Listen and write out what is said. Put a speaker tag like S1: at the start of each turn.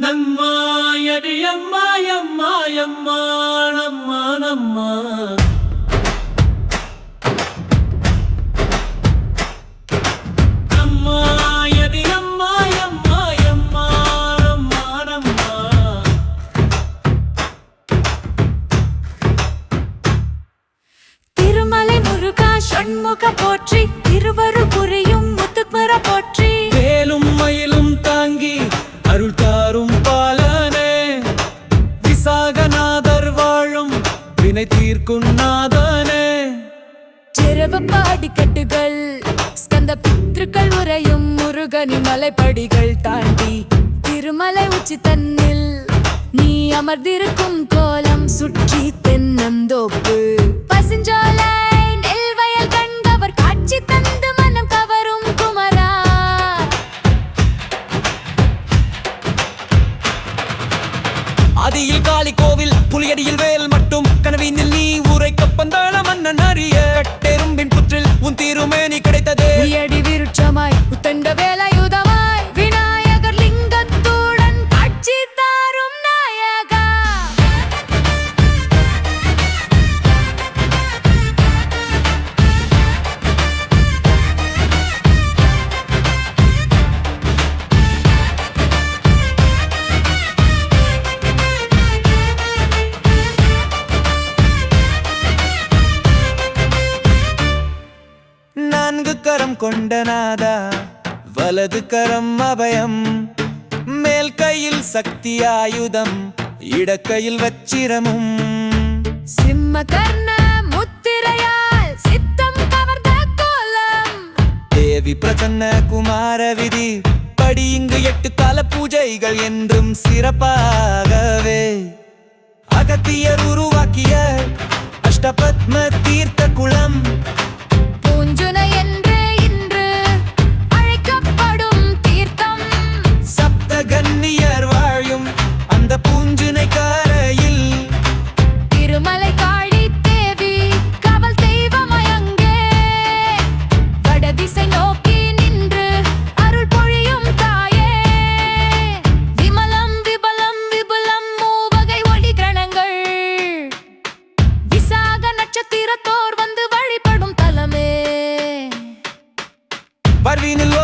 S1: நம்மாயடி அம்மா அம்மா அம்மா நம்மா நம்மா
S2: திருமலை முருகா சண்முக போற்றி திருவருள் புரியும் முத்துக்குமர போற்றி.
S1: வினை தீர்க்கும் நாதனே.
S2: சிறவ பாடிக்கட்டுகள் ஸ்கந்த பித்ருக்கள் உரையும் முருகனின் மலைப்படிகள் தாண்டி திருமலை உச்சி தன்னில் நீ அமர்ந்திருக்கும் கோலம் சுற்றி தென்னந்தோப்பு. பசுஞ்சோலை நெல் வயல் கண்டவர் காட்சி தந்து மனம் கவரும் குமரா.
S1: ஆதியில் காளி கோவில் புலியடியில் வேல் கட்டும் கனவினில் நீ உரைக்க பந்தாள மன்னன் அறிய. கட்டெரும்பின் புற்றில் உன் தீருமேனி கிடைத்ததே.
S2: அடி விருட்சமாய் உத்தண்ட வேலை
S1: நான்கு கரம் கொண்ட நாதா வலது கரம் அபயம். மேல் கையில் சக்தி ஆயுதம் இடக்கையில் வச்சிரமும்.
S2: சிம்ம கர்ண முத்திரையால் சித்தம் கவர்ந்த கோலம்.
S1: தேவி பிரசன்ன குமார விதி படி இங்கு எட்டு கால பூஜைகள் என்றும் சிறப்பாகவே. அகத்தியர் உருவாக்கிய அஷ்டபத்ம தீர்த்த என்ற
S2: green and